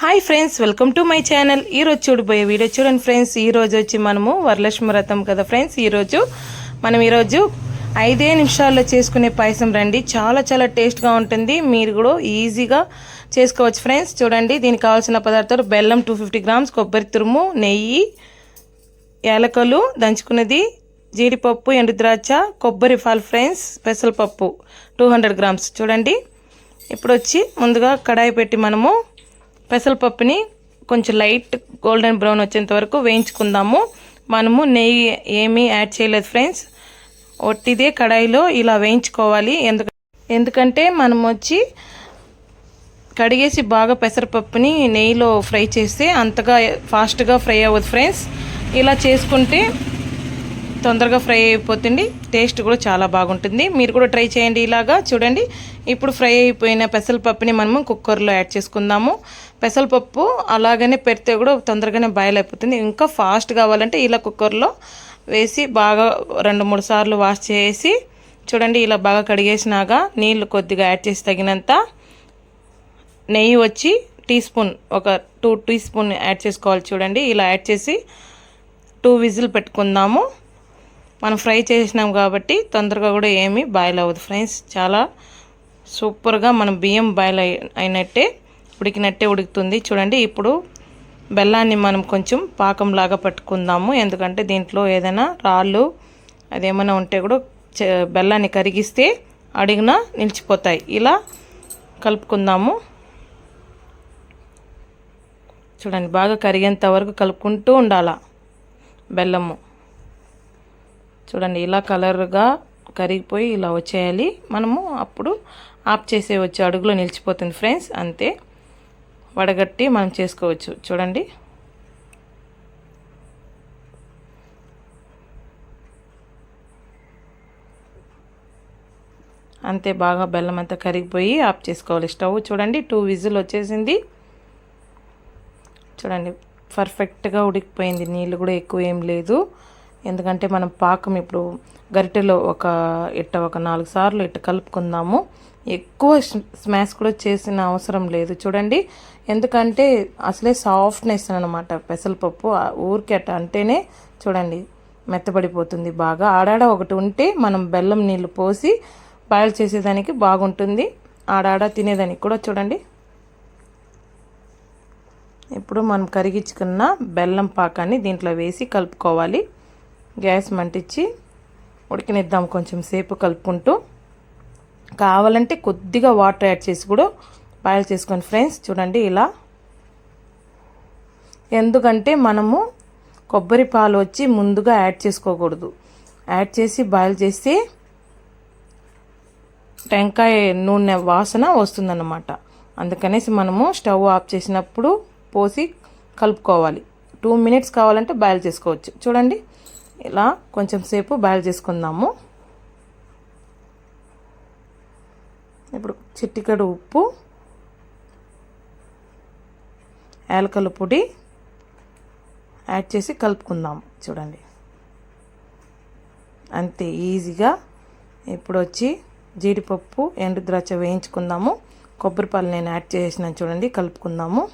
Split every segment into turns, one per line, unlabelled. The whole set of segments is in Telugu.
Hi friends welcome to my channel. ఈరోజు చూడబోయే వీడియో చూడండి ఫ్రెండ్స్. ఈరోజు వచ్చి మనము వరలక్ష్మి వ్రతం కదా ఫ్రెండ్స్. ఈరోజు మనం ఈరోజు ఐదే నిమిషాల్లో చేసుకునే పాయసం రండి. చాలా చాలా టేస్ట్గా ఉంటుంది. మీరు కూడా ఈజీగా చేసుకోవచ్చు ఫ్రెండ్స్. చూడండి దీనికి కావాల్సిన పదార్థాలు బెల్లం టూ ఫిఫ్టీ గ్రామ్స్ కొబ్బరి తురుము నెయ్యి యాలకలు దంచుకున్నది జీడిపప్పు ఎండు ద్రాక్ష కొబ్బరి ఫాల్ ఫ్రెండ్స్ పెసరపప్పు టూ హండ్రెడ్ గ్రామ్స్ చూడండి ఇప్పుడు వచ్చి ముందుగా కడాయి పెట్టి మనము పెసరపప్పుని కొంచెం లైట్ గోల్డెన్ బ్రౌన్ వచ్చేంత వరకు వేయించుకుందాము. మనము నెయ్యి ఏమీ యాడ్ చేయలేదు ఫ్రెండ్స్. ఒట్టిదే కడాయిలో ఇలా వేయించుకోవాలి. ఎందుకు ఎందుకంటే మనం వచ్చి కడిగేసి బాగా పెసరపప్పుని నెయ్యిలో ఫ్రై చేస్తే అంతగా ఫాస్ట్గా ఫ్రై అవ్వదు ఫ్రెండ్స్. ఇలా చేసుకుంటే తొందరగా ఫ్రై అయిపోతుంది. టేస్ట్ కూడా చాలా బాగుంటుంది. మీరు కూడా ట్రై చేయండి ఇలాగా. చూడండి. ఇప్పుడు ఫ్రై అయిపోయిన పెసరపప్పుని మనము కుక్కర్లో యాడ్ చేసుకుందాము. పెసరపప్పు అలాగనే పెడితే కూడా తొందరగానే బాయిల్ అయిపోతుంది. ఇంకా ఫాస్ట్ కావాలంటే ఇలా కుక్కర్లో వేసి బాగా రెండు మూడు సార్లు వాష్ చేసి చూడండి ఇలా బాగా కడిగేసినాక నీళ్ళు కొద్దిగా యాడ్ చేసి తగినంత నెయ్యి వచ్చి టీ స్పూన్ ఒక టూ టీ స్పూన్ యాడ్ చేసుకోవాలి చూడండి. ఇలా యాడ్ చేసి టూ విజిల్ పెట్టుకుందాము. మనం ఫ్రై చేసినాం కాబట్టి తొందరగా కూడా ఏమీ బాయిల్ అవ్వదు ఫ్రెండ్స్. చాలా సూపర్గా మనం బియ్యం బాయిల్ అయినట్టే ఉడికినట్టే ఉడుకుతుంది. చూడండి ఇప్పుడు బెల్లాన్ని మనం కొంచెం పాకంలాగా పట్టుకుందాము. ఎందుకంటే దీంట్లో ఏదైనా రాళ్ళు అదేమైనా ఉంటే కూడా బెల్లాన్ని కరిగిస్తే అడిగిన నిలిచిపోతాయి. ఇలా కలుపుకుందాము. చూడండి బాగా కరిగేంత వరకు కలుపుకుంటూ ఉండాల బెల్లము. చూడండి ఇలా కలర్గా కరిగిపోయి ఇలా వచ్చేయాలి. మనము అప్పుడు ఆఫ్ చేసే వచ్చి అడుగులో నిలిచిపోతుంది ఫ్రెండ్స్ అంతే. వడగట్టి మనం చేసుకోవచ్చు చూడండి. అంతే బాగా బెల్లం అంతా కరిగిపోయి ఆఫ్ చేసుకోవాలి. స్టవ్ చూడండి టూ విజిల్ వచ్చేసింది. చూడండి పర్ఫెక్ట్గా ఉడికిపోయింది నీళ్ళు కూడా ఎక్కువ ఏం లేదు. ఎందుకంటే మనం పాకం ఇప్పుడు గరిటెలో ఒక ఇట్ట ఒక నాలుగు సార్లు ఇట్ట కలుపుకుందాము. ఎక్కువ స్మాష్ కూడా చేసిన అవసరం లేదు. చూడండి ఎందుకంటే అసలే సాఫ్ట్నెస్ అనమాట పెసరపప్పు ఊరికి అట్ట అంటేనే చూడండి మెత్తబడిపోతుంది బాగా. ఆడాడ ఒకటి ఉంటే మనం బెల్లం నీళ్ళు పోసి బాయిల్ చేసేదానికి బాగుంటుంది. ఆడాడ తినేదానికి కూడా చూడండి. ఇప్పుడు మనం కరిగించుకున్న బెల్లం పాకాన్ని దీంట్లో వేసి కలుపుకోవాలి. గ్యాస్ మంటించి ఉడికినిద్దాం కొంచెం సేపు కలుపుకుంటూ. కావాలంటే కొద్దిగా వాటర్ యాడ్ చేసి కూడా బాయిల్ చేసుకొని ఫ్రెండ్స్ చూడండి ఇలా. ఎందుకంటే మనము కొబ్బరి పాలు వచ్చి ముందుగా యాడ్ చేసుకోకూడదు. యాడ్ చేసి బాయిల్ చేస్తే టెంకాయ నూనె వాసన వస్తుందన్నమాట. అందుకనేసి మనము స్టవ్ ఆఫ్ చేసినప్పుడు పోసి కలుపుకోవాలి. టూ మినిట్స్ కావాలంటే బాయిల్ చేసుకోవచ్చు. చూడండి. ఇలా కొంచెం సేపు బాయిల్ చేసుకుందాము. ఇప్పుడు చిట్టికడు ఉప్పు యాలకల పొడి యాడ్ చేసి కలుపుకుందాం. చూడండి. అంతే ఈజీగా ఇప్పుడు వచ్చి జీడిపప్పు ఎండు ద్రాక్ష వేయించుకుందాము. కొబ్బరి పాలు నేను యాడ్ చేసిన చూడండి కలుపుకుందాము.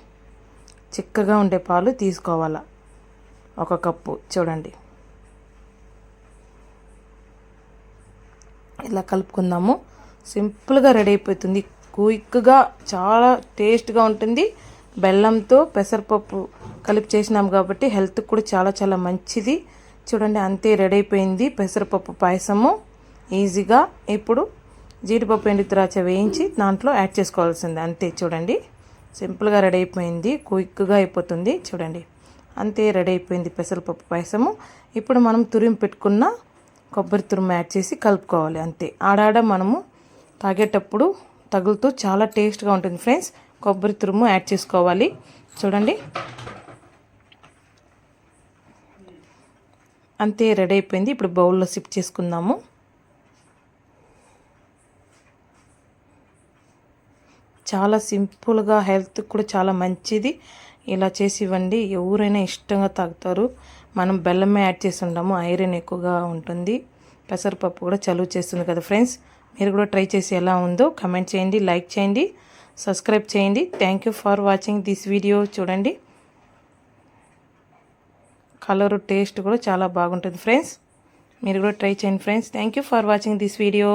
చిక్కగా ఉండే పాలు తీసుకోవాలా. ఒక కప్పు చూడండి. ఇలా కలుపుకుందాము. సింపుల్గా రెడీ అయిపోతుంది. క్విక్గా చాలా టేస్ట్గా ఉంటుంది. బెల్లంతో పెసరపప్పు కలిపి చేసినాం కాబట్టి హెల్త్కి కూడా చాలా చాలా మంచిది. చూడండి అంతే రెడీ అయిపోయింది పెసరపప్పు పాయసము. ఈజీగా ఇప్పుడు జీడిపప్పు ఎండు ద్రాక్ష వేయించి దాంట్లో యాడ్ చేసుకోవాల్సింది. అంతే చూడండి. సింపుల్గా రెడీ అయిపోయింది. క్విక్గా అయిపోతుంది. చూడండి అంతే రెడీ అయిపోయింది పెసరపప్పు పాయసము. ఇప్పుడు మనం తురిమి పెట్టుకున్న కొబ్బరి తురుము యాడ్ చేసి కలుపుకోవాలి అంతే. ఆడాడ మనము తాగేటప్పుడు తగులుతూ చాలా టేస్ట్గా ఉంటుంది ఫ్రెండ్స్. కొబ్బరి తురుము యాడ్ చేసుకోవాలి. చూడండి. అంతే రెడీ అయిపోయింది. ఇప్పుడు బౌల్లో సిప్ చేసుకుందాము. చాలా సింపుల్గా హెల్త్ కూడా చాలా మంచిది. ఇలా చేసి ఇవ్వండి. ఎవరైనా ఇష్టంగా తాగుతారు. మనం బెల్లమే యాడ్ చేసి ఉంటాము ఐరన్ ఎక్కువగా ఉంటుంది. పెసరపప్పు కూడా చలువ చేస్తుంది కదా ఫ్రెండ్స్? మీరు కూడా ట్రై చేసి ఎలా ఉందో కమెంట్ చేయండి లైక్ చేయండి సబ్స్క్రైబ్ చేయండి. Thank you for watching this video చూడండి. కలరు టేస్ట్ కూడా చాలా బాగుంటుంది ఫ్రెండ్స్. మీరు కూడా ట్రై చేయండి friends. Thank you for watching this video